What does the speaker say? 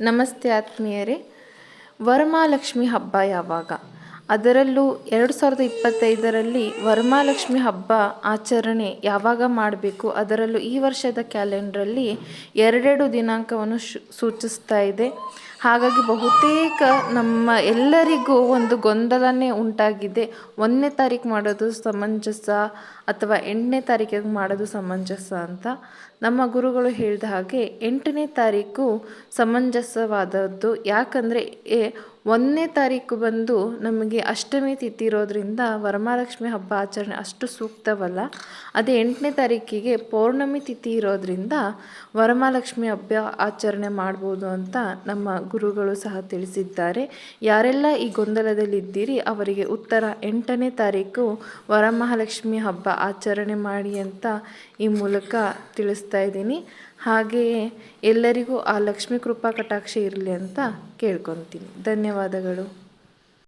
ನಮಸ್ತೆ ಆತ್ಮೀಯರೇ. ವರಮಹಾಲಕ್ಷ್ಮಿ ಹಬ್ಬ ಯಾವಾಗ? ಅದರಲ್ಲೂ ಎರಡು ಸಾವಿರದ ಇಪ್ಪತ್ತೈದರಲ್ಲಿ ವರಮಹಾಲಕ್ಷ್ಮಿ ಹಬ್ಬ ಆಚರಣೆ ಯಾವಾಗ ಮಾಡಬೇಕು? ಅದರಲ್ಲೂ ಈ ವರ್ಷದ ಕ್ಯಾಲೆಂಡ್ರಲ್ಲಿ ಎರಡೆರಡು ದಿನಾಂಕವನ್ನು ಶು, ಸೂಚಿಸ್ತಾ ಇದೆ. ಹಾಗಾಗಿ ಬಹುತೇಕ ನಮ್ಮ ಎಲ್ಲರಿಗೂ ಒಂದು ಗೊಂದಲನೇ ಉಂಟಾಗಿದೆ. ಒಂದನೇ ತಾರೀಕು ಮಾಡೋದು ಸಮಂಜಸ ಅಥವಾ ಎಂಟನೇ ತಾರೀಕಿಗೆ ಮಾಡೋದು ಸಮಂಜಸ ಅಂತ. ನಮ್ಮ ಗುರುಗಳು ಹೇಳಿದ ಹಾಗೆ ಎಂಟನೇ ತಾರೀಕು ಸಮಂಜಸವಾದದ್ದು. ಯಾಕಂದರೆ ಒಂದನೇ ತಾರೀಕು ಬಂದು ನಮಗೆ ಅಷ್ಟಮಿ ತಿಥಿ ಇರೋದ್ರಿಂದ ವರಮಹಾಲಕ್ಷ್ಮಿ ಹಬ್ಬ ಆಚರಣೆ ಅಷ್ಟು ಸೂಕ್ತವಲ್ಲ. ಅದೇ ಎಂಟನೇ ತಾರೀಕಿಗೆ ಪೌರ್ಣಮಿ ತಿಥಿ ಇರೋದ್ರಿಂದ ವರಮಹಾಲಕ್ಷ್ಮಿ ಹಬ್ಬ ಆಚರಣೆ ಮಾಡ್ಬೋದು ಅಂತ ನಮ್ಮ ಗುರುಗಳು ಸಹ ತಿಳಿಸಿದ್ದಾರೆ. ಯಾರೆಲ್ಲ ಈ ಗೊಂದಲದಲ್ಲಿದ್ದೀರಿ, ಅವರಿಗೆ ಉತ್ತರ ಎಂಟನೇ ತಾರೀಕು ವರಮಹಾಲಕ್ಷ್ಮಿ ಹಬ್ಬ ಆಚರಣೆ ಮಾಡಿ ಅಂತ ಈ ಮೂಲಕ ತಿಳಿಸ್ತಾ ಇದ್ದೀನಿ. ಹಾಗೆಯೇ ಎಲ್ಲರಿಗೂ ಆ ಲಕ್ಷ್ಮೀ ಕೃಪಾ ಕಟಾಕ್ಷ ಇರಲಿ ಅಂತ ಕೇಳ್ಕೊತೀನಿ. ಧನ್ಯವಾದಗಳು.